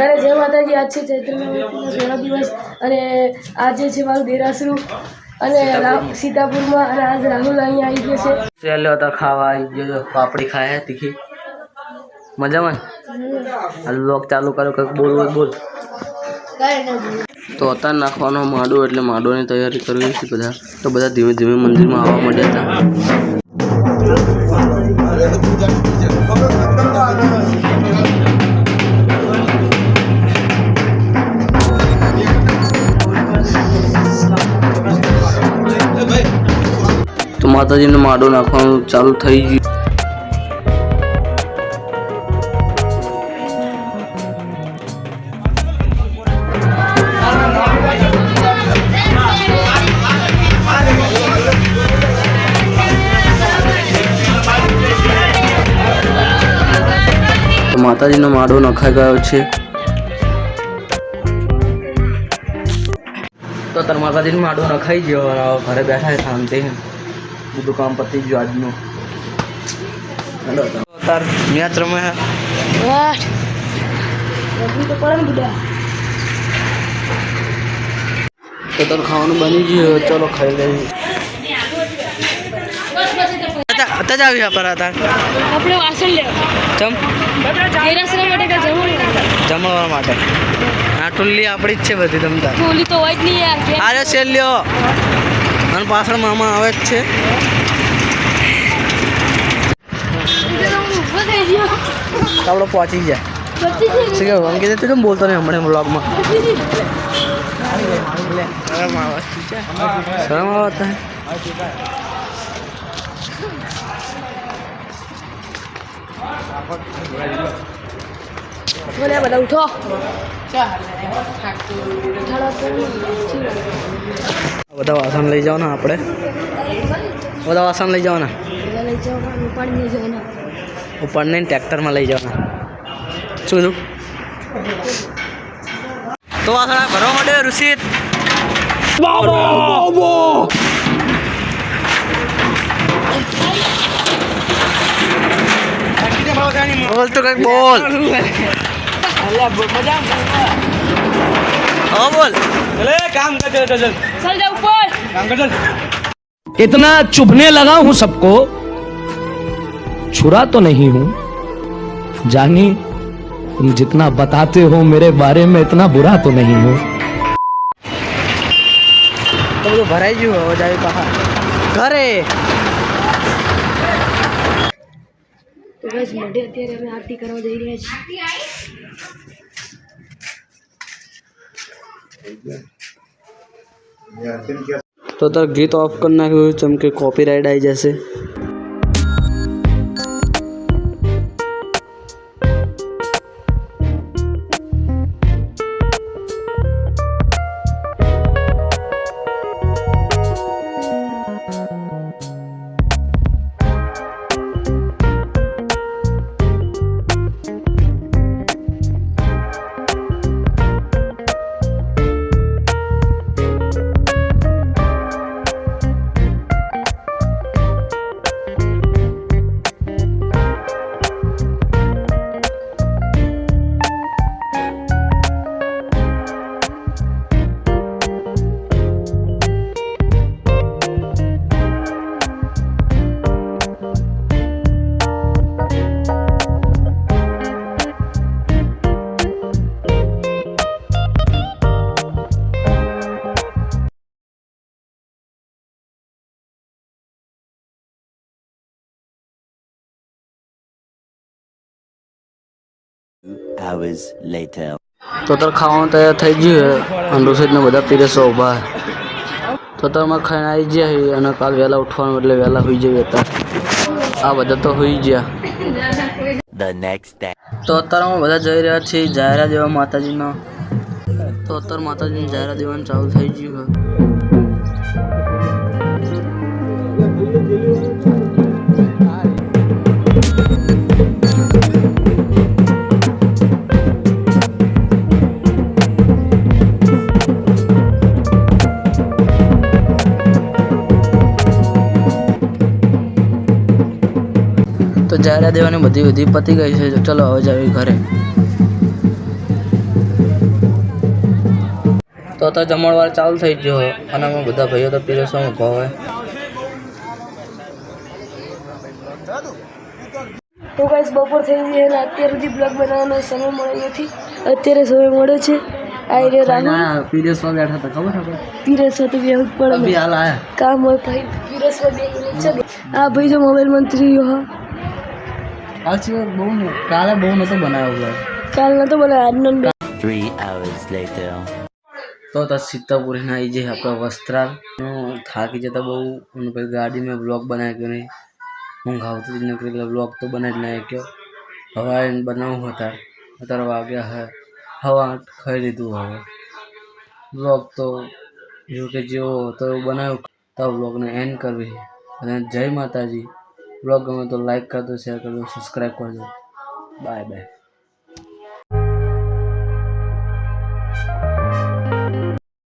બધાને જય માતાજી આજ છે ચૈત્ર નવરાત્રિનો પહેલો દિવસ અને આજે છે મારું દેરાસરું અને સીતાપુરમાં. અને આજ રાહુલ અહીંયા આવી ગયો છે. ચાલ્યો તો ખાવા આવી ગયો પાપડી ખાય તીખી. મજામાં હાલ લોક ચાલુ કરો કંઈક બોલ. બોલ બોલ. તો અતાર નાખવાનો માડો એટલે માડોની તૈયારી કરવી છે બધા. તો બધા ધીમે ધીમે મંદિરમાં આવવા માંડ્યા હતા. માતાજીને માડો નાખવાનું ચાલુ થઈ ગયું. માતાજીનો માડો નખાઈ ગયો છે. તો તાર માતાજીનો માડો નખાઈ ગયો ઘરે બેઠા શાંતિ બધું કામ પતી ગયું આજનું. હેલો તાર મેચ રમે હે તો તાર ખાવાનું બની ગયું ચલો ખાઈ લઈએ. અત્યારે આવી હતા આપણે વાસણ લેવા. ચમ? દેરાસરા માટે આ ટુલ્લી આપણી જ છે બધી તમતા ટોલી તો હોય જ નહીં યાર કે આરે શેલ્યો અને પાછળ મામા આવે જ છે. આપણે પહોંચી જાય શું કેવું અંકિત તું કેમ બોલતો નહીં હમણાં બ્લોગમાં શરમ આવતા બોલે બધા ઉઠો. બધા વાસણ લઈ જાઓ ને આપણે. બધા વાસણ લઈ જાઓ ને બધા લઈ જવાનું? ઉપાડી નહીં જવાના ઉપર નહીં ટ્રેક્ટરમાં લઈ જવાના. શું શું તો વાસણ ભરવા માટે ઋષિત. બોલ તો કંઈક બોલ. હા બોલ ચાલ જા ઉપર इतना चुभने लगा हूं सबको छुरा तो नहीं हूं जानी तुम जितना बताते हो मेरे बारे में इतना बुरा तो नहीं हूं તો બધું ભરાઈ ગયું હવે જાય બહાર ઘરે તો બસ મોઢે અત્યારે અમે આરતી કરવા જઈ રહ્યા છીએ તો તાર ગીત ઓફ કરી નાખ્યું જેમ કે કોપીરાઇટ આવી જશે. Hours later. તો તાર ખાવાનું તૈયાર થઈ ગયું અને રસોઈના બધા પીરસો ઊભા. તો તારમાં ખાઈને આવી ગયા અને કાલ વહેલા ઉઠવાનું એટલે વહેલા હોઈ જઈએ અત્યારે આ બધા તો હોઈ ગયા ધ નેક્સ્ટ day. તો અત્યારે અમે બધા જઈ રહ્યા છીએ જાહેરા દેવા માતાજીનો તો અત્યારે માતાજીને જાહેરા દેવાનું ચાલુ થઈ ગયું તો જાહેરા દેવાની બધી બધી પતી ગઈ છે તો ચલો હવે જઈએ ઘરે. તો તો જમણવાર ચાલુ થઈ ગયો અને અમે બધા ભાઈઓ તો પીરસવા ઊભા હોય તો ગાઈસ બપોર થઈ ગઈ અને અત્યાર સુધી બ્લોગ બનાવવાનો સમય મળ્યો નથી. અત્યારે સમય મળ્યો છે. આ રે રાહુલ. પીરસવા બેઠા હતા ખબર આપણે પીરસવા તો બેહું જ પડે. અભી હાલ આયા. કામ હોય ભાઈ પીરસવા બે ચલે આ ભાઈ જો મોબાઈલ મંત્રી હા. કાલ બહુ ને કાલે બહુ નતો બનાવ્યો બ્લોગ કાલ નતો બનાવ્યો આજનો Three hours later. તો તો સીતાપુરીના આવી જાય આપણા વસ્ત્રાલ હું થાકી જતા બહુ અને પછી ગાડીમાં બ્લોગ બનાવ્યો કે નહીં. ઊંઘ આવતી જ નીકળી એટલે બ્લોગ તો બનાવી જ ના શક્યો હવા બનાવવું હતા અત્યારે. વાગ્યા હે. હવા ખાઈ લીધું હવે. બ્લોગ તો જો કે જેવો હતો એવું બનાવ્યું. તો બ્લોગને એન્ડ કરવી. અને જય માતાજી. બ્લોગ ગમે તો લાઈક કરજો શેર કરજો સબસ્ક્રાઈબ કરજો બાય બાય